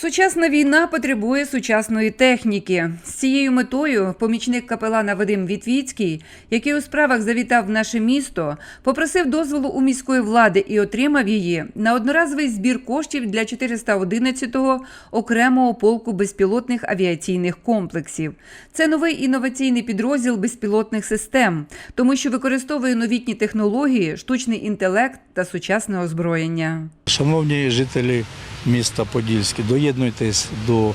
Сучасна війна потребує сучасної техніки. З цією метою помічник капелана Вадим Вітвіцький, який у справах завітав в наше місто, попросив дозволу у міської влади і отримав її на одноразовий збір коштів для 411-го окремого полку безпілотних авіаційних комплексів. Це новий інноваційний підрозділ безпілотних систем, тому що використовує новітні технології, штучний інтелект та сучасне озброєння. Шановні жителі міста Подільське, доєднуйтесь до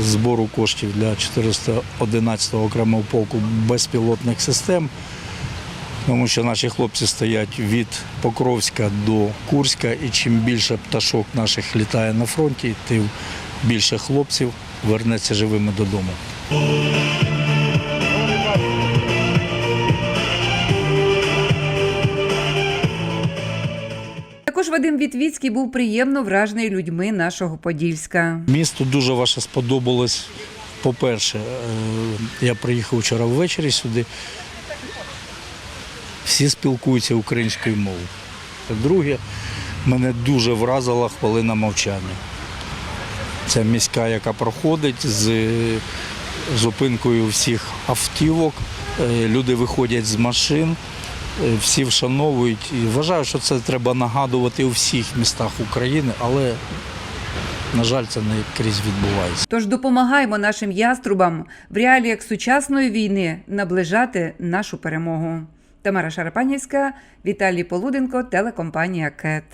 збору коштів для 411-го окремого полку безпілотних систем, тому що наші хлопці стоять від Покровська до Курська, і чим більше пташок наших літає на фронті, тим більше хлопців вернеться живими додому. Вадим Вітвіцький був приємно вражений людьми нашого Подільська. Місту дуже ваше сподобалось. По-перше, е, я приїхав вчора ввечері сюди. Всі спілкуються українською мовою. Друге, мене дуже вразила хвилина мовчання. Це міська, яка проходить з зупинкою всіх автівок. Е, Люди виходять з машин, всі вшановують. І вважаю, що це треба нагадувати у всіх містах України, але, на жаль, це не крізь відбувається. Тож допомагаємо нашим яструбам в реаліях сучасної війни наближати нашу перемогу. Тамара Шарапанівська, Віталій Полуденко, телекомпанія КЕТ.